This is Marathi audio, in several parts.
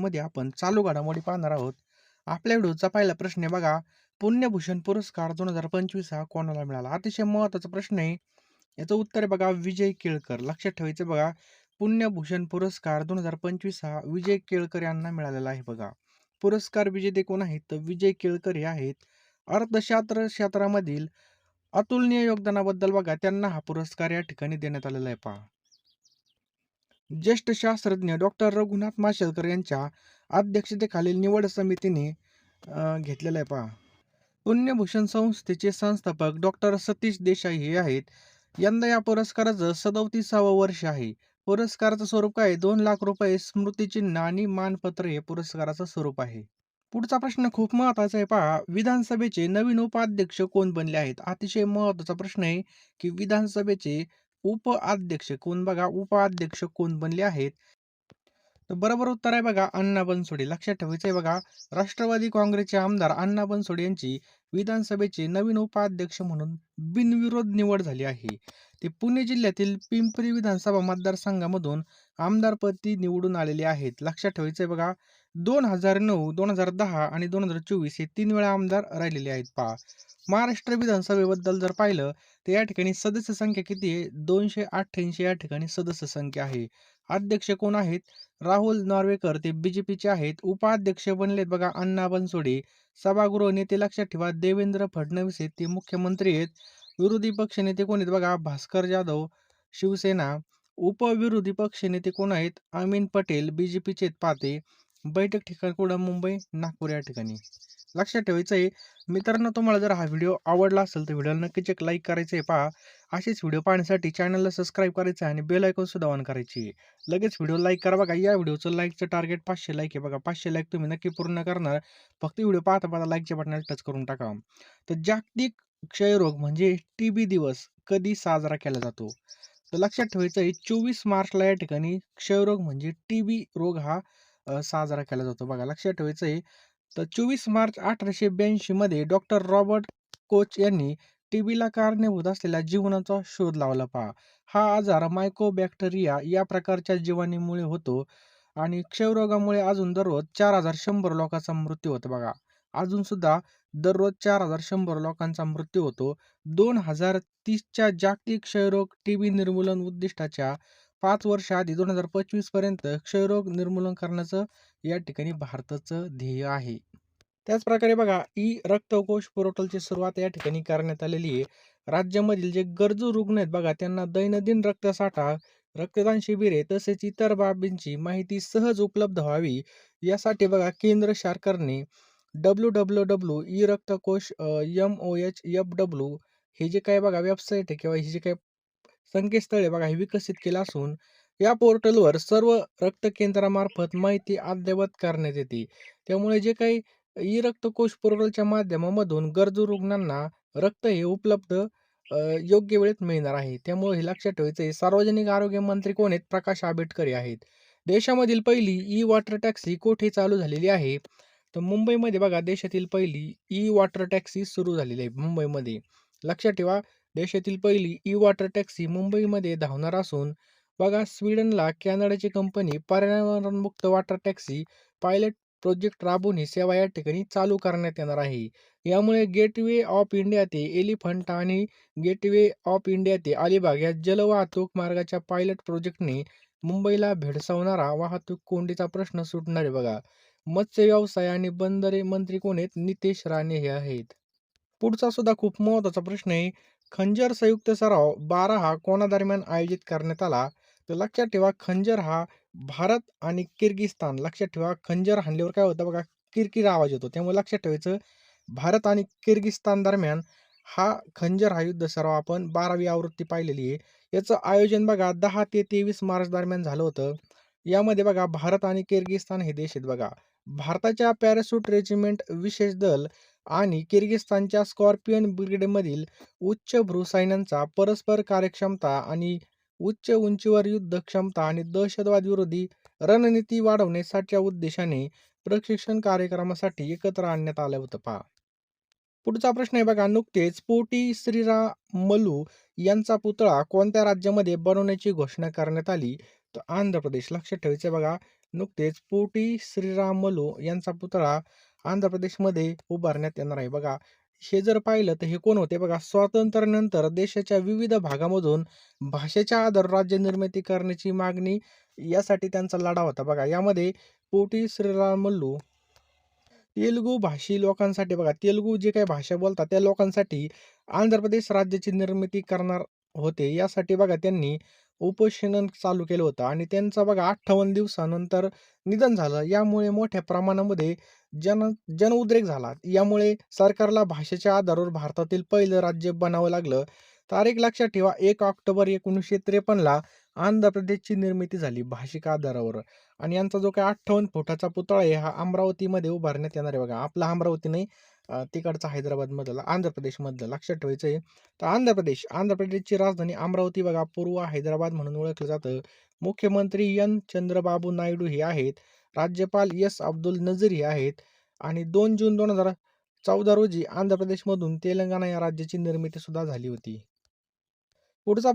व्हिडिओमध्ये आपण चालू घडामोडी पाहणार आहोत. आपल्या व्हिडिओचा पहिला प्रश्न आहे बघा, पुण्यभूषण पुरस्कार 2025 हा कोणाला मिळाला? अतिशय महत्त्वाचा प्रश्न आहे. याचं उत्तर आहे बघा विजय केळकर. लक्षात ठेवायचं बघा, पुण्यभूषण पुरस्कार 2025 हा विजय केळकर यांना मिळालेला आहे बघा. पुरस्कार विजेते कोण आहेत? तर विजय केळकर हे आहेत. अर्थशास्त्र क्षेत्रामधील अतुलनीय योगदानाबद्दल बघा त्यांना हा पुरस्कार या ठिकाणी देण्यात आलेला आहे पहा. ज्येष्ठ शास्त्रज्ञ डॉक्टर रघुनाथ माशेलकर यांच्या अध्यक्षतेखालील निवड समितीने घेतलेलं घेतलेला आहे पहा. पुण्यभूषण संस्थेचे संस्थापक डॉक्टर सतीश देसाई हे आहेत. यंदा या पुरस्काराचं 37वं वर्ष आहे. पुरस्काराचं स्वरूप काय आहे? दोन लाख रुपये, स्मृतिचिन्ह आणि मानपत्र हे पुरस्काराचं स्वरूप आहे. पुढचा प्रश्न खूप महत्त्वाचा आहे पहा. विधानसभेचे नवीन उपाध्यक्ष कोण बनले आहेत? अतिशय महत्त्वाचा प्रश्न आहे की विधानसभेचे उपाध्यक्ष कोण बघा उपाध्यक्ष कोण बनले आहेत? तर बरोबर उत्तर आहे बघा अण्णा बनसोडे. लक्षात ठेवायचं आहे बघा, राष्ट्रवादी काँग्रेसचे आमदार अण्णा बनसोडे यांची विधानसभेचे नवीन उपाध्यक्ष म्हणून बिनविरोध निवड झाली आहे. ते पुणे जिल्ह्यातील पिंपरी विधानसभा मतदारसंघामधून आमदारपदी निवडून आलेले आहेत. लक्षात ठेवायचं आहे बघा, 2009, 2010 आणि 2024 हे तीन वेळा आमदार राहिलेले आहेत पहा. महाराष्ट्र विधानसभेबद्दल जर पाहिलं तर या ठिकाणी सदस्य संख्या किती आहे? 288 या ठिकाणी सदस्य संख्या आहे. अध्यक्ष कोण आहेत? राहुल नॉर्वेकर ते बीजेपीचे आहेत. उपाध्यक्ष बनलेत बघा अण्णा बनसोडे. सभागृह नेते लक्षात ठेवा देवेंद्र फडणवीस आहेत ते मुख्यमंत्री आहेत. विरोधी पक्षनेते कोण आहेत बघा भास्कर जाधव शिवसेना. उपविरोधी पक्षनेते कोण आहेत? अमीन पटेल बीजेपीचे आहेत पहा बैठक ठिकाण कुठं? मुंबई, नागपूर या ठिकाणी. लक्षात ठेवायचं आहे मित्रांनो तुम्हाला जर हा व्हिडिओ आवडला असेल तर व्हिडिओला नक्कीच एक लाईक करायचं आहे पहा. असेच व्हिडिओ पाहण्यासाठी चॅनलला सबस्क्राईब करायचं आहे आणि बेल सुद्धा ऑन करायची आहे. लगेच व्हिडिओ लाईक करा बघा. या व्हिडिओचं लाईकचं टार्गेट पाचशे लाईक आहे बघा. पाचशे लाईक तुम्ही नक्की पूर्ण करणार. फक्त व्हिडिओ पाहता पाहता लाईकच्या बटनाला टच करून टाका. तर जागतिक क्षयरोग म्हणजे टीबी दिवस कधी साजरा केला जातो? तर लक्षात ठेवायचं आहे 24 मार्चला या ठिकाणी क्षयरोग म्हणजे टीबी रोग हा साजरा केला जातो बघा. लक्षात ठेवायचं आहे तर 24 मार्च 1882 मध्ये डॉक्टर रॉबर्ट कोच यांनी टीबीला कारणीभूत असलेल्या जीवनाचा शोध लावला पहा. हा आजार मायकोबॅक्टेरिया या प्रकारच्या जीवाणूमुळे होतो आणि क्षयरोगामुळे अजून दररोज 4100 लोकांचा मृत्यू होतो बघा. अजून सुद्धा दररोज 4100 लोकांचा मृत्यू होतो. 2030च्या जागतिक क्षयरोग टीबी निर्मूलन उद्दिष्टाच्या पाच वर्ष आधी 2025 पर्यंत क्षयरोग निर्मूलन करण्याचं या ठिकाणी भारताचं ध्येय आहे. त्याचप्रकारे बघा ई रक्तकोष पोर्टलची सुरुवात या ठिकाणी करण्यात आलेली आहे. राज्यामधील जे गरजू रुग्ण आहेत बघा त्यांना दैनंदिन रक्तसाठा, रक्तदान शिबिरे तसेच इतर बाबींची माहिती सहज उपलब्ध व्हावी यासाठी बघा केंद्र सरकारने डब्ल्यू-डब्ल्यू-डब्ल्यू ई रक्तकोश एम-ओ-एच-एफ-डब्ल्यू हे जे काही बघा वेबसाईट आहे किंवा हे जे काही संकेतस्थळे बघा हे विकसित केलं असून या पोर्टलवर सर्व रक्त केंद्रामार्फत माहिती अद्ययावत करण्यात येते. त्यामुळे जे काही ई रक्तकोश पोर्टलच्या माध्यमामधून गरजू रुग्णांना रक्त हे उपलब्ध योग्य वेळेत मिळणार आहे. त्यामुळे हे लक्षात ठेवायचं आहे. सार्वजनिक आरोग्य मंत्री कोण आहेत? प्रकाश आंबेडकर आहेत. देशामधील पहिली ई वॉटर टॅक्सी कोठे चालू झालेली आहे? तर मुंबईमध्ये बघा देशातील पहिली ई वॉटर टॅक्सी सुरू झालेली आहे मुंबईमध्ये. लक्षात ठेवा देशातील पहिली ई वॉटर टॅक्सी मुंबईमध्ये धावणार असून बघा स्वीडनला कॅनडाची कंपनी पर्यावरणमुक्त वॉटर टॅक्सी पायलट प्रोजेक्ट राबवून ही सेवा या ठिकाणी चालू करण्यात येणार आहे. यामुळे गेटवे ऑफ इंडिया ते एलिफंटा आणि गेटवे ऑफ इंडिया ते अलिबाग या जलवाहतूक मार्गाच्या पायलट प्रोजेक्टने मुंबईला भेडसावणारा वाहतूक कोंडीचा प्रश्न सुटणार आहे बघा. मत्स्य व्यवसाय आणि बंदरे मंत्री कोण आहेत? नितेश राणे हे आहेत. पुढचा सुद्धा खूप महत्त्वाचा प्रश्न आहे. खंजर संयुक्त सराव 12 हा कोणादरम्यान आयोजित करण्यात आला? तर लक्षात ठेवा खंजर हा भारत आणि किर्गिस्तान लक्षात ठेवा खंजर हाणल्यावर काय होतं बघा किरकिर आवाज येतो. त्यामुळे लक्षात ठेवायचं भारत आणि किर्गिस्तान दरम्यान हा खंजर हा युद्ध सराव आपण 12वी आवृत्ती पाहिलेली आहे. याचं आयोजन बघा दहा ते 23 मार्च दरम्यान झालं होतं. यामध्ये बघा भारत आणि किर्गिस्तान हे देश आहेत बघा. भारताच्या पॅरासूट रेजिमेंट विशेष दल आणि किर्गिस्तानच्या स्कॉर्पियन ब्रिगेडमधील उच्च भूसैन्यांचा परस्पर कार्यक्षमता आणि उच्च उंचीवर युद्ध क्षमता आणि दहशतवाद विरोधी रणनीती वाढवण्यासाठीच्या उद्देशाने प्रशिक्षण कार्यक्रमासाठी एकत्र आणण्यात आलं होतं पहा. पुढचा प्रश्न आहे बघा नुकतेच पोटी श्रीरामलू यांचा पुतळा कोणत्या राज्यामध्ये बनवण्याची घोषणा करण्यात आली? तर आंध्र प्रदेश. लक्षात ठेवायचं बघा नुकतेच पोटी श्रीरामलू यांचा पुतळा आंध्र प्रदेशमध्ये उभारण्यात येणार आहे. बघा हे जर पाहिलं तर हे कोण होते? बघा स्वातंत्र्यानंतर देशाच्या विविध भागामधून भाषेच्या आधार राज्य निर्मिती करण्याची मागणी यासाठी त्यांचा लढा होता. बघा यामध्ये पोटी श्रीराम मल्लू तेलुगू भाषी लोकांसाठी बघा तेलुगू जे काही भाषा बोलतात त्या लोकांसाठी आंध्र प्रदेश राज्याची निर्मिती करणार होते. यासाठी बघा त्यांनी उपोषण चालू केलं होतं आणि त्यांचा बघा अठ्ठावन्न दिवसानंतर निधन झालं. यामुळे मोठ्या प्रमाणामध्ये जन जनउद्रेक झाला. यामुळे सरकारला भाषेच्या आधारावर भारतातील पहिलं राज्य बनावं लागलं. तारीख लक्षात ठेवा एक ऑक्टोबर एकोणीसशे त्रेपन्नला आंध्र प्रदेशची निर्मिती झाली भाषिक आधारावर. आणि यांचा जो काही अठ्ठावन्न फुटाचा पुतळा आहे हा अमरावतीमध्ये उभारण्यात येणार आहे बघा. आपला अमरावती नाही तिकडचा हैदराबादमधला आंध्र प्रदेशमधलं लक्षात ठेवायचं आहे तर आंध्र प्रदेश आंध्र प्रदेशची राजधानी अमरावती बघा पूर्व हैदराबाद म्हणून ओळखलं जातं. मुख्यमंत्री एन. चंद्रबाबू नायडू हे आहेत. राज्यपाल एस. अब्दुल नजीर हे आहेत. आणि दोन जून दोन हजार चौदा रोजी आंध्र प्रदेशमधून तेलंगणा या राज्याची निर्मिती सुद्धा झाली होती. पुढचा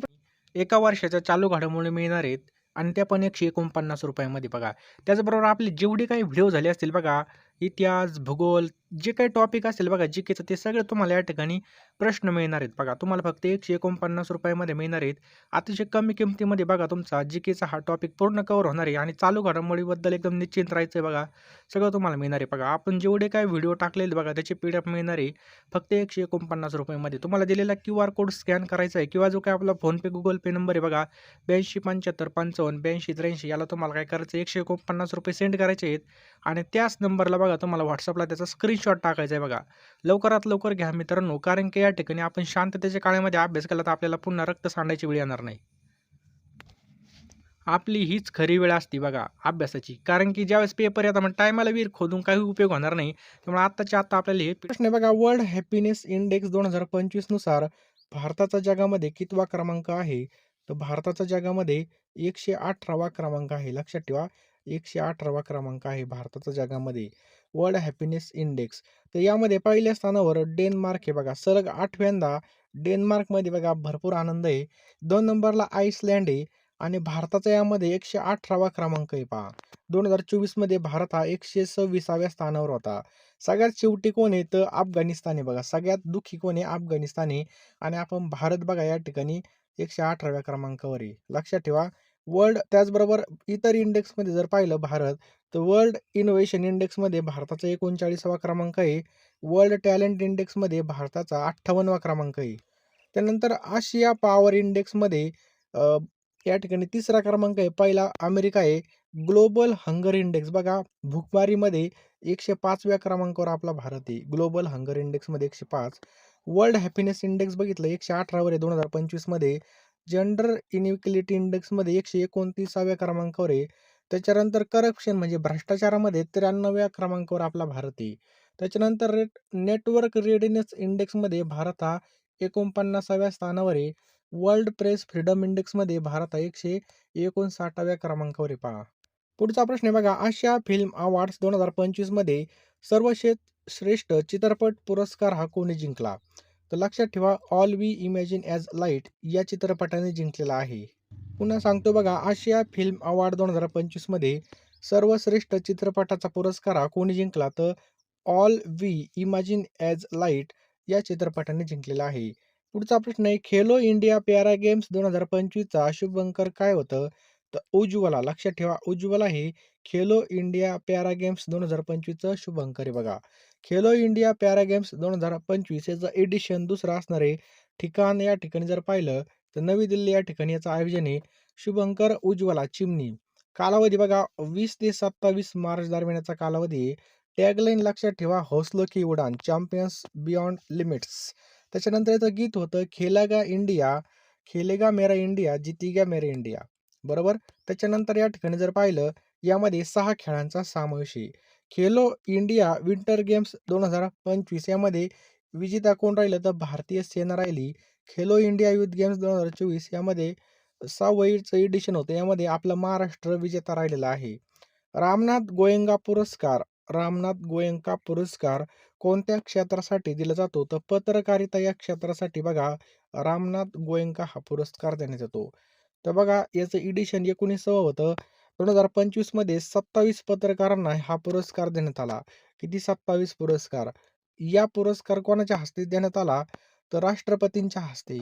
एका वर्षाच्या चालू घडामोडी मिळणार आहेत आणि त्या पण एकशे एकोणपन्नास रुपयामध्ये बघा. त्याचबरोबर आपले जेवढे काही व्हिडिओ झाले असतील बघा इतिहास भूगोल जे काही टॉपिक असेल बघा जी केचं ते सगळं तुम्हाला या ठिकाणी प्रश्न मिळणार आहेत. बघा तुम्हाला फक्त एकशे एकोणपन्नास रुपयामध्ये मिळणार आहेत. अतिशय कमी किमतीमध्ये बघा तुमचा जी केचा हा टॉपिक पूर्ण कवर होणार आहे. आणि चालू घडामोडीबद्दल एकदम निश्चिंत राहायचं आहे बघा. सगळं तुम्हाला मिळणार आहे बघा. आपण जेवढे काय व्हिडिओ टाकलेले बघा त्याची पी डी एफ मिळणार आहे. फक्त एकशे एकोणपन्नास रुपयामध्ये. तुम्हाला दिलेला क्यू आर कोड स्कॅन करायचा आहे किंवा जो काय आपला फोनपे गुगल पे नंबर आहे बघा ब्याऐंशी पंच्याहत्तर पंचावन्न ब्याऐंशी त्र्याऐंशी याला तुम्हाला काय करायचं आहे? एकशे एकोणपन्नास रुपये सेंड करायचे आहेत. आणि त्याच नंबरला बघा तुम्हाला व्हॉट्सअपला त्याचा स्क्रीनशॉट टाकायचा आहे बघा. लवकरात लवकर घ्या मित्रांनो कारण की या ठिकाणी आपण शांततेच्या काळामध्ये अभ्यास केला तर आपल्याला पुन्हा रक्त सांडायची वेळ येणार नाही. आपली हीच खरी वेळ असती बघा अभ्यासाची. कारण की ज्यावेळेस पेपर येतात मग टायमाला वीर खोदून काही उपयोग होणार नाही. त्यामुळे आत्ताच्या आत्ता आपल्याला हे प्रश्न आहे बघा वर्ल्ड हॅपीनेस इंडेक्स दोन हजार पंचवीसनुसार भारताचा जगामध्ये कितवा क्रमांक आहे? तर भारताचा जगामध्ये एकशे अठरावा क्रमांक आहे. लक्षात ठेवा. एकशे अठरावा क्रमांक आहे भारताचा जगामध्ये. World happiness index. तर यामध्ये पहिल्या स्थानावर डेन्मार्क हे बघा. सलग आठव्यांदा डेन्मार्कमध्ये बघा भरपूर आनंद आहे. दोन नंबरला आईसलँड आहे आणि भारताचा यामध्ये एकशे अठरावा क्रमांक आहे पहा. दोन हजार चोवीसमध्ये भारत हा एकशे सव्वीसाव्या स्थानावर होता. सगळ्यात शेवटी कोण आहे? तर अफगाणिस्तान आहे बघा. सगळ्यात दुःखी कोण आहे? अफगाणिस्तान आहे. आणि आपण भारत बघा या ठिकाणी एकशे अठराव्या क्रमांकावर आहे. लक्षात ठेवा. वर्ल्ड त्याचबरोबर इतर इंडेक्समध्ये जर पाहिलं भारत तर वर्ल्ड इनोव्हेशन इंडेक्समध्ये भारताचा एकोणचाळीसावा क्रमांक आहे. वर्ल्ड टॅलेंट इंडेक्समध्ये भारताचा अठ्ठावन्नवा क्रमांक आहे. त्यानंतर आशिया पॉवर इंडेक्समध्ये या ठिकाणी तिसरा क्रमांक आहे. पहिला अमेरिका आहे. Global hunger index. बघा भुकमारीमध्ये एकशे पाचव्या क्रमांकावर आपला भारत आहे. ग्लोबल हंगर इंडेक्समध्ये एकशे पाच वर्ल्ड हॅपीनेस इंडेक्स बघितलं एकशे अठरावर आहे. दोन हजार पंचवीसमध्ये जेंडर इनइक्वलिटी इंडेक्समध्ये एकशे एकोणतीसाव्या क्रमांकावर आहे. त्याच्यानंतर करप्शन म्हणजे भ्रष्टाचारामध्ये त्र्याण्णव्या क्रमांकावर आपला भारत आहे. त्याच्यानंतर रेट नेटवर्क रेडिनेस इंडेक्समध्ये भारत हा एकोणपन्नासाव्या स्थानावर आहे. वर्ल्ड प्रेस फ्रीडम इंडेक्समध्ये भारत हा एकशे एकोणसाठाव्या क्रमांकावर आहे पहा. पुढचा प्रश्न आहे बघा आशिया फिल्म अवॉर्ड्स दोन हजार पंचवीसमध्ये सर्वश्रेष्ठ श्रेष्ठ चित्रपट पुरस्कार हा कोणी जिंकला? तर लक्षात ठेवा all we imagine as light या चित्रपटाने जिंकलेला आहे. पुन्हा सांगतो बघा आशिया फिल्म अवॉर्ड दोन हजार पंचवीसमध्ये सर्वश्रेष्ठ चित्रपटाचा पुरस्कार हा कोणी जिंकला तर all we imagine as light या चित्रपटाने जिंकलेला आहे. पुढचा प्रश्न आहे खेलो इंडिया पॅरा गेम्स दोन हजार पंचवीसचा शुभंकर काय होतं? तर उज्ज्वला लक्षात ठेवा उज्ज्वला हे खेलो इंडिया पॅरा गेम्स दोन हजार पंचवीसचं शुभंकर आहे बघा. खेलो इंडिया पॅरा गेम्स दोन हजार पंचवीस याचं एडिशन दुसरं असणार आहे ठिकाण या ठिकाणी जर पाहिलं तर नवी दिल्ली या ठिकाणी याचं आयोजन आहे शुभंकर उज्ज्वला चिमणी. कालावधी बघा वीस ते सत्तावीस मार्च दरम्यान याचा कालावधी टॅगलाईन लक्षात ठेवा हौसलो की उडान चॅम्पियन्स बियॉन्ड लिमिट्स. त्याच्यानंतर याचं गीत होतं खेलागा इंडिया खेलेगा मेरा इंडिया जितीगा मेरा इंडिया. बरोबर? त्याच्यानंतर या ठिकाणी जर पाहिलं यामध्ये सहा खेळांचा समावेश आहे. खेलो इंडिया विंटर गेम्स दोन हजार पंचवीस यामध्ये विजेता कोण राहिलं तर भारतीय सेना राहिली. खेलो इंडिया युथ गेम्स दोन हजार चोवीस यामध्ये सहावईचं एडिशन होतं. यामध्ये आपला महाराष्ट्र विजेता राहिलेला आहे. रामनाथ गोयंका पुरस्कार रामनाथ गोयंका पुरस्कार कोणत्या क्षेत्रासाठी दिला जातो? तर पत्रकारिता या क्षेत्रासाठी बघा रामनाथ गोयंका हा पुरस्कार देण्यात येतो. तर बघा याचं एडिशन एकोणीसावं होतं. दोन हजार पंचवीसमध्ये सत्तावीस पत्रकारांना हा पुरस्कार देण्यात आला. किती सत्तावीस पुरस्कार? या पुरस्कार कोणाच्या हस्ते देण्यात आला? तर राष्ट्रपतींच्या हस्ते.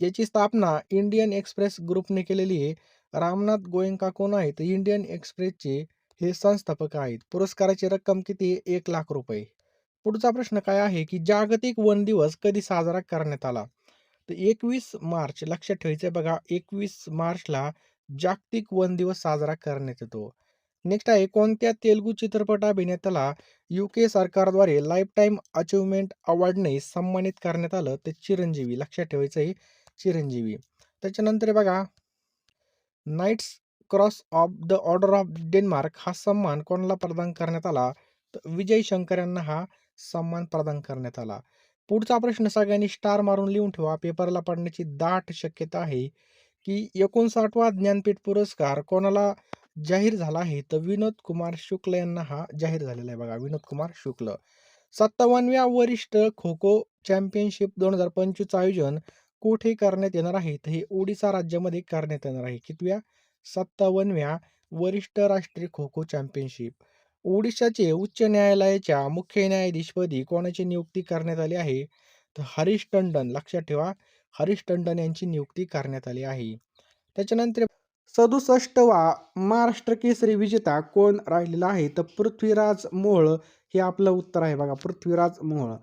याची स्थापना इंडियन एक्सप्रेस ग्रुपने केलेली आहे. रामनाथ गोयंका कोण आहेत? इंडियन एक्सप्रेसचे हे संस्थापक आहेत. पुरस्काराची रक्कम किती एक लाख रुपये. पुढचा प्रश्न काय आहे की जागतिक वन दिवस कधी साजरा करण्यात आला? तर एकवीस मार्च लक्षात ठेवायचं बघा एकवीस मार्चला जागतिक वन दिवस साजरा करण्यात येतो. नेक्स्ट आहे कोणत्या तेलुगू चित्रपट अभिनेत्याला यू के सरकारद्वारे लाईफ टाईम अचिव्हमेंट अवॉर्डने सन्मानित करण्यात आलं? ते चिरंजीवी लक्षात ठेवायचं आहे चिरंजीवी. त्याच्यानंतर बघा. Knights cross of the order of Denmark हा सन्मान कोणाला प्रदान करण्यात आला? तर विजय शंकर यांना हा सन्मान प्रदान करण्यात आला. पुढचा प्रश्न सगळ्यांनी स्टार मारून लिहून ठेवा. पेपरला पडण्याची दाट शक्यता आहे. की एकोणसाठवा ज्ञानपीठ पुरस्कार कोणाला जाहीर झाला आहे? तर विनोद कुमार शुक्ल यांना हा जाहीर झालेला आहे बघा विनोद कुमार शुक्ल. सत्तावन्नव्या वरिष्ठ खो खो चॅम्पियनशिप दोन हजार पंचवीसचं आयोजन कुठे करण्यात येणार आहे? तर हे ओडिसा राज्यामध्ये करण्यात येणार आहे. कितव्या? सत्तावन्नव्या वरिष्ठ राष्ट्रीय खो खो चॅम्पियनशिप. ओडिशाचे उच्च न्यायालयाच्या मुख्य न्यायाधीशपदी कोणाची नियुक्ती करण्यात आली आहे? तर हरीश टंडन लक्षात ठेवा. हरीश टंडन यांची नियुक्ती करण्यात आली आहे. त्याच्यानंतर सदुसष्टवा महाराष्ट्र केसरी विजेता कोण राहिलेला आहे? तर पृथ्वीराज मोहोळ हे आपलं उत्तर आहे बघा पृथ्वीराज मोहोळ.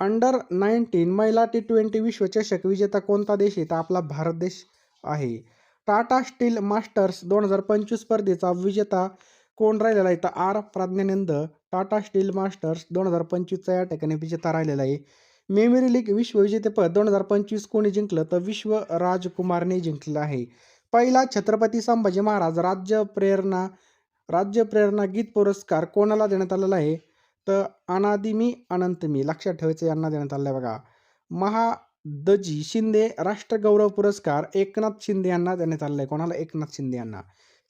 अंडर नाईन्टीन महिला टी ट्वेंटी विश्वचषक विजेता कोणता देश आहे? तर आपला भारत देश आहे. टाटा स्टील मास्टर्स दोन हजार पंचवीस स्पर्धेचा विजेता कोण राहिलेला आहे? तर R. Praggnanandhaa Tata steel masters दोन हजार पंचवीसचा या ठिकाणी विजेता राहिलेला आहे. मेमरी लीग विश्वविजेतेपद दोन हजार पंचवीस कोणी जिंकलं तर विश्व राजकुमारने जिंकलं आहे. पहिला छत्रपती संभाजी महाराज राज्य प्रेरणा राज्य प्रेरणा गीत पुरस्कार कोणाला देण्यात आलेला आहे? तर अनादिमी अनंतमी लक्षात ठेवायचं यांना देण्यात आलं आहे बघा. महादजी शिंदे राष्ट्रगौरव पुरस्कार एकनाथ शिंदे यांना देण्यात आलेला आहे. कोणाला? एकनाथ शिंदे यांना.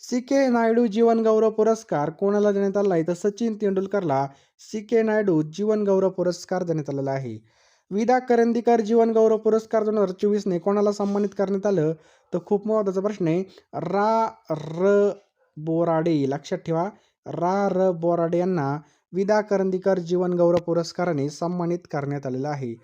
सी के नायडू जीवन गौरव पुरस्कार कोणाला देण्यात आला आहे? तर सचिन तेंडुलकरला सी के नायडू जीवन गौरव पुरस्कार देण्यात आलेला आहे. विदा करंदीकर जीवन गौरव पुरस्कार दोन हजार चोवीसने कोणाला सन्मानित करण्यात आलं? तर खूप महत्त्वाचा प्रश्न आहे. रा र बोराडे लक्षात ठेवा. रा र बोराडे यांना विदा करंदीकर जीवन गौरव पुरस्काराने सन्मानित करण्यात आलेला आहे.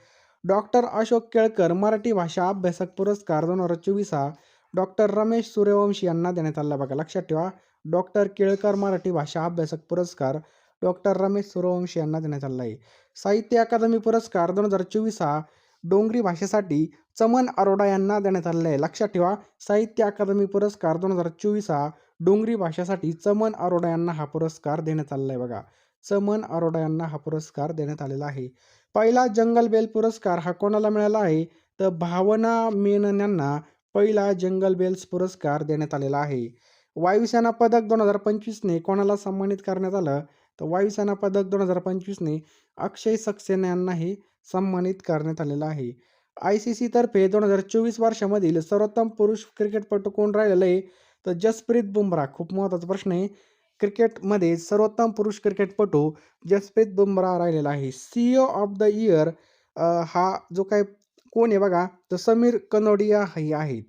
डॉक्टर अशोक केळकर मराठी भाषा अभ्यासक पुरस्कार दोन हजार चोवीस हा डॉक्टर रमेश सूर्यवंशी यांना देण्यात आला. बघा लक्षात ठेवा. डॉक्टर केळकर मराठी भाषा अभ्यासक पुरस्कार डॉक्टर रमेश सूर्यवंशी यांना देण्यात आला आहे. साहित्य अकादमी पुरस्कार दोन हजार चोवीस हा डोंगरी भाषेसाठी चमन अरोडा यांना देण्यात आलेला आहे. लक्षात ठेवा साहित्य अकादमी पुरस्कार दोन हजार चोवीस हा डोंगरी भाषेसाठी चमन अरोडा यांना हा पुरस्कार देण्यात आलेला आहे. बघा चमन अरोडा यांना हा पुरस्कार देण्यात आलेला आहे. पहिला जंगल बेल पुरस्कार हा कोणाला मिळाला आहे? तर भावना मेनन यांना पहिला जंगल बेल्स पुरस्कार देण्यात आलेला आहे. वायुसेना पदक दोन हजार पंचवीसने कोणाला सन्मानित करण्यात आलं? तर वायुसेना पदक दोन हजार पंचवीसने अक्षय सक्सेना यांनाही सन्मानित करण्यात आलेलं आहे. आय सी सीतर्फे दोन हजार चोवीस वर्षामधील सर्वोत्तम पुरुष क्रिकेटपटू कोण राहिलेलं आहे? तर जसप्रीत बुमराह. खूप महत्त्वाचा प्रश्न आहे. क्रिकेटमध्ये सर्वोत्तम पुरुष क्रिकेटपटू जसप्रीत बुमराह राहिलेला आहे. सीईओ ऑफ द इयर हा जो काय कोण आहे बघा? तर समीर कनोडिया हे आहेत.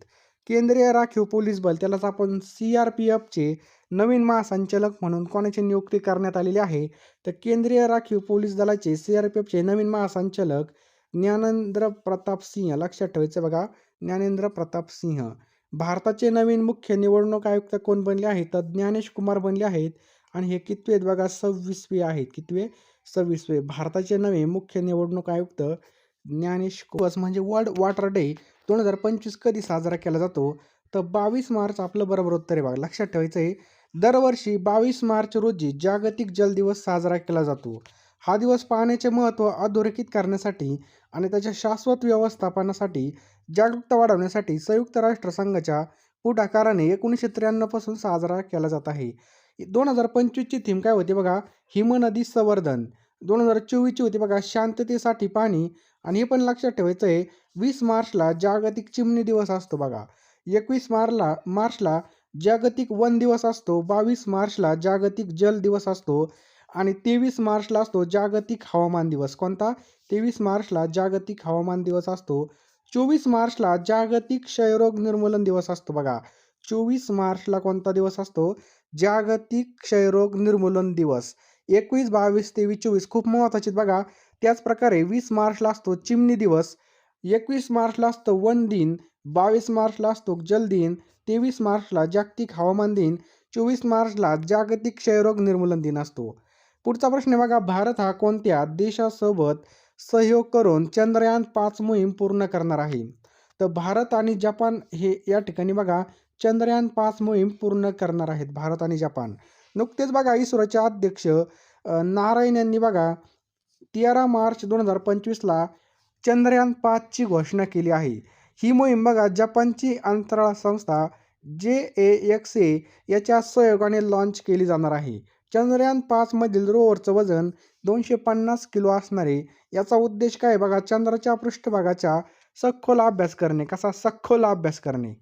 केंद्रीय राखीव पोलीस बल त्यालाच आपण सी आर पी एफचे नवीन महासंचालक म्हणून कोणाची नियुक्ती करण्यात आलेली आहे? तर केंद्रीय राखीव पोलीस दलाचे सी आर पी एफचे नवीन महासंचालक ज्ञानेंद्र प्रताप सिंह लक्षात ठेवायचं बघा. ज्ञानेंद्र प्रताप सिंह. भारताचे नवीन मुख्य निवडणूक आयुक्त कोण बनले आहेत? तर ज्ञानेश कुमार बनले आहेत. आणि हे कितवे बघा? सव्वीसवे आहेत. कितवे? सव्वीसवे. भारताचे नवे मुख्य निवडणूक आयुक्त ज्ञानेश दिवस म्हणजे वर्ल्ड वॉटर डे दोन हजार पंचवीस कधी साजरा केला जातो? तर बावीस मार्च आपलं बरोबर उत्तर आहे बघा. लक्षात ठेवायचं आहे. दरवर्षी बावीस मार्च रोजी जागतिक जल दिवस साजरा केला जातो. हा दिवस पाण्याचे महत्त्व अधोरेखित करण्यासाठी आणि त्याच्या शाश्वत व्यवस्थापनासाठी जागरूकता वाढवण्यासाठी संयुक्त राष्ट्रसंघाच्या पुढाकाराने एकोणीसशे त्र्याण्णवपासून साजरा केला जात आहे. दोन हजार पंचवीसची थीम काय होती बघा? हिमनदी संवर्धन. दोन हजार चोवीसची होती बघा शांततेसाठी पाणी. आणि हे पण लक्षात ठेवायचं आहे वीस मार्चला जागतिक चिमणी दिवस असतो बघा. एकवीस मार्चला मार्चला जागतिक वन दिवस असतो बावीस मार्चला जागतिक जल दिवस असतो आणि तेवीस मार्चला असतो जागतिक हवामान दिवस. कोणता? तेवीस मार्चला जागतिक हवामान दिवस असतो. चोवीस मार्चला जागतिक क्षयरोग निर्मूलन दिवस असतो बघा. चोवीस मार्चला कोणता दिवस असतो? जागतिक क्षयरोग निर्मूलन दिवस. एकवीस बावीस तेवीस चोवीस खूप महत्त्वाचे आहेत बघा. त्याचप्रकारे वीस मार्चला असतो चिमणी दिवस. एकवीस मार्चला असतो वन दिन. बावीस मार्चला असतो जल दिन तेवीस मार्चला जागतिक हवामान दिन चोवीस मार्चला जागतिक क्षयरोग निर्मूलन दिन असतो. पुढचा प्रश्न बघा भारत हा कोणत्या देशासोबत सहयोग करून चंद्रयान पाच मोहीम पूर्ण करणार आहे? तर भारत आणि जपान हे या ठिकाणी बघा चंद्रयान पाच मोहीम पूर्ण करणार आहेत भारत आणि जपान. नुकतेच बघा इस्रोचे अध्यक्ष नारायण यांनी बघा तेरा मार्च दोन हजार पंचवीसला चंद्रयान पाचची घोषणा केली आहे. ही मोहीम बघा जपानची अंतराळ संस्था जे ए एक्स ए याच्या सहयोगाने लॉन्च केली जाणार आहे. चंद्रयान पाचमधील रोवरचं वजन दोनशे पन्नास किलो असणारे याचा उद्देश काय आहे बघा चंद्राच्या पृष्ठभागाच्या सखोल अभ्यास करणे. कसा? सखोल अभ्यास करणे.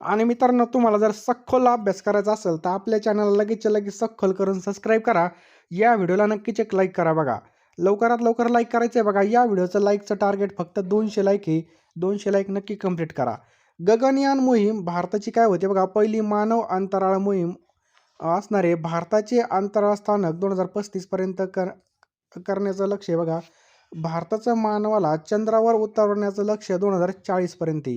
आणि मित्रांनो तुम्हाला जर सखोल अभ्यास करायचा असेल तर आपल्या चॅनलला लगेच लगेच सखोल करून सबस्क्राईब करा. या व्हिडिओला नक्कीच एक लाईक करा बघा. लवकरात लवकर लाईक करायचं आहे बघा. या व्हिडिओचं लाईकचं टार्गेट फक्त दोनशे लाईक आहे. दोनशे लाईक नक्की कंप्लीट करा. गगनयान मोहीम भारताची काय होते बघा. पहिली मानव अंतराळ मोहीम असणारे भारताचे अंतराळ स्थानक दोन हजार पस्तीसपर्यंत कर करण्याचं लक्ष आहे बघा. भारताचं मानवाला चंद्रावर उतरवण्याचं लक्ष दोन हजार चाळीसपर्यंत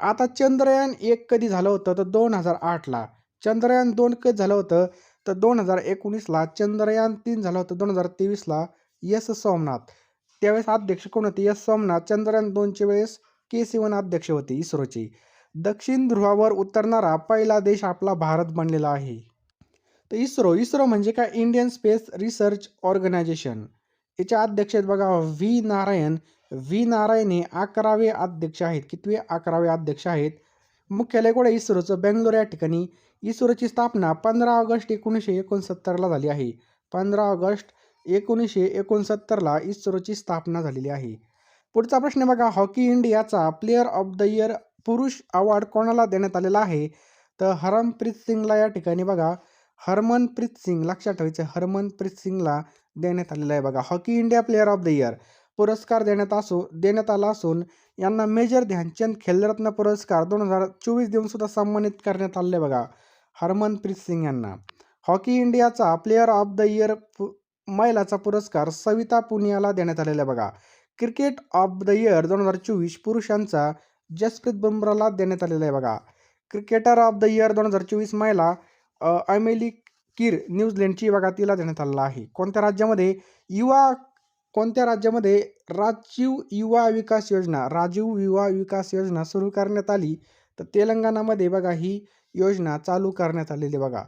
आता चंद्रयान एक कधी झालं होतं? तर दोन हजार आठला चंद्रयान दोन कधी झालं होतं? तर दोन हजार एकोणीसला चंद्रयान तीन झालं होतं दोन हजार तेवीसला यस सोमनाथ. त्यावेळेस अध्यक्ष कोण होते? यस सोमनाथ. चंद्रयान दोनच्या वेळेस के सिवन अध्यक्ष होते इस्रोचे. दक्षिण ध्रुवावर उतरणारा पहिला देश आपला भारत बनलेला आहे. तर इस्रो इस्रो म्हणजे काय? इंडियन स्पेस रिसर्च ऑर्गनायझेशन याच्या अध्यक्ष आहेत बघा व्ही नारायण. व्ही नारायण हे अकरावे अध्यक्ष आहेत कितवे? अकरावे अध्यक्ष आहेत. मुख्यालय कोण इस्रोचं. बेंगलोर या ठिकाणी. इस्रोची स्थापना पंधरा ऑगस्ट एकोणीसशे एकोणसत्तरला झाली आहे. पंधरा ऑगस्ट एकोणीसशे एकोणसत्तरला इस्रोची स्थापना झालेली आहे. पुढचा प्रश्न बघा हॉकी इंडियाचा प्लेअर ऑफ द इयर पुरुष अवॉर्ड कोणाला देण्यात आलेला आहे? तर हरमप्रीत सिंगला या ठिकाणी बघा. हरमनप्रीत सिंग लक्षात ठेवायचं हरमनप्रीत सिंगला देण्यात आलेला आहे बघा. Hockey India player of the year पुरस्कार देण्यात असो देण्यात आला असून यांना मेजर ध्यानचंद खेलरत्न पुरस्कार दोन हजार चोवीस देऊन सुद्धा सन्मानित करण्यात आले बघा. हरमनप्रीत सिंग यांना. हॉकी इंडियाचा प्लेअर ऑफ द इयर महिलाचा पुरस्कार सविता पुनियाला देण्यात आलेला आहे बघा. क्रिकेट ऑफ द इयर दोन हजार चोवीस पुरुषांचा जसप्रीत बुमराला देण्यात आलेला आहे बघा. क्रिकेटर ऑफ द इयर दोन हजार चोवीस महिला अमेली किर न्यूझीलंडची बघा तिला देण्यात आलेला आहे. कोणत्या राज्यामध्ये? युवा कोणत्या राज्यामध्ये राजीव युवा विकास योजना राजीव युवा विकास योजना सुरू करण्यात आली? तर तेलंगणामध्ये बघा ही योजना चालू करण्यात आलेली आहे बघा.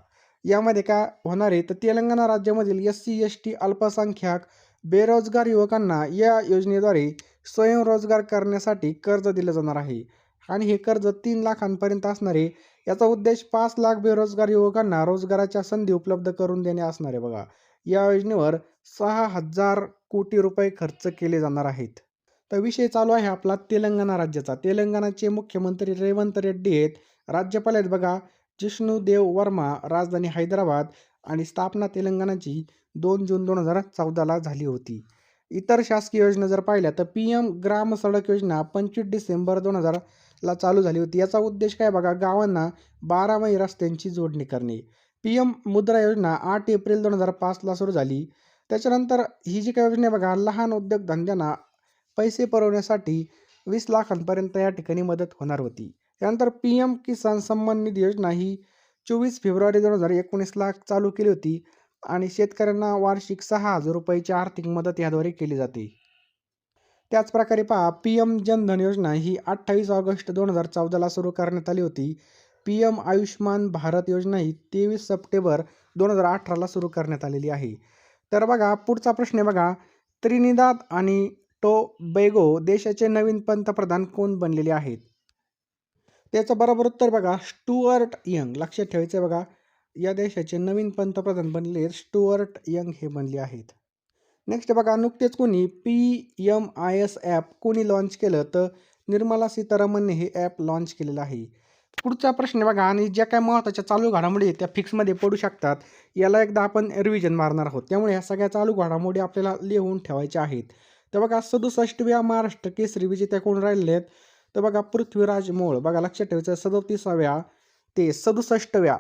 यामध्ये काय होणार आहे? तर तेलंगणा राज्यामधील एस सी एस टी अल्पसंख्याक बेरोजगार युवकांना या योजनेद्वारे स्वयंरोजगार करण्यासाठी कर्ज दिलं जाणार आहे. आणि हे कर्ज तीन लाखांपर्यंत असणार आहे. याचा उद्देश पाच लाख बेरोजगार युवकांना रोजगाराच्या संधी उपलब्ध करून देणे असणार आहे बघा. या योजनेवर सहा हजार कोटी रुपये खर्च केले जाणार आहेत. तर विषय चालू आहे आपला तेलंगणा राज्याचा. तेलंगणाचे मुख्यमंत्री रेवंत रेड्डी आहेत. राज्यपाल आहेत बघा. जिष्णुदेव वर्मा राजधानी हैदराबाद आणि स्थापना तेलंगणाची दोन जून दोन हजार चौदाला झाली होती. इतर शासकीय योजना जर पाहिल्या तर पी एम ग्राम सडक योजना पंचवीस डिसेंबर दोन हजारला चालू झाली होती. याचा उद्देश काय बघा? गावांना बारामही रस्त्यांची जोडणी करणे. पी एम मुद्रा योजना आठ एप्रिल दोन हजार पाचला सुरू झाली. त्याच्यानंतर ही जी काही योजना बघा? लहान उद्योगधंद्यांना पैसे पुरवण्यासाठी वीस लाखांपर्यंत या ठिकाणी मदत होणार होती. त्यानंतर पी एम किसान सन्मान निधी योजना ही चोवीस फेब्रुवारी दोन हजार एकोणीसला चालू केली होती आणि शेतकऱ्यांना वार्षिक सहा हजार रुपयाची आर्थिक मदत याद्वारे केली जाते. त्याचप्रकारे पहा पी एम जनधन योजना ही अठ्ठावीस ऑगस्ट दोन हजार चौदाला सुरू करण्यात आली होती. पी एम आयुष्मान भारत योजना ही तेवीस सप्टेंबर दोन हजार अठराला सुरू करण्यात आलेली आहे. तर बघा पुढचा प्रश्न आहे बघा त्रिनिदाद आणि टोबैगो देशाचे नवीन पंतप्रधान कोण बनलेले आहेत? त्याचं बरोबर उत्तर बघा स्टुअर्ट यंग. लक्षात ठेवायचं बघा या देशाचे नवीन पंतप्रधान बनले स्टुअर्ट यंग हे बनले आहेत. नेक्स्ट बघा नुकतेच कोणी P M I S app कोणी लॉन्च केलं तर निर्मला सीतारामनने हे ॲप लॉन्च केलेलं आहे. पुढचा प्रश्न बघा आणि ज्या काय महत्त्वाच्या चालू घडामोडी आहेत त्या फिक्समध्ये पडू शकतात. याला एकदा आपण रिव्हिजन मारणार आहोत. त्यामुळे ह्या सगळ्या चालू घडामोडी आपल्याला लिहून ठेवायच्या आहेत. तर बघा सदुसष्टव्या महाराष्ट्र केसरी विजेत्या कोण राहिलेले आहेत? तर बघा पृथ्वीराज मोळ. बघा लक्षात ठेवायचं सदोतीसाव्या ते सदुसष्टव्या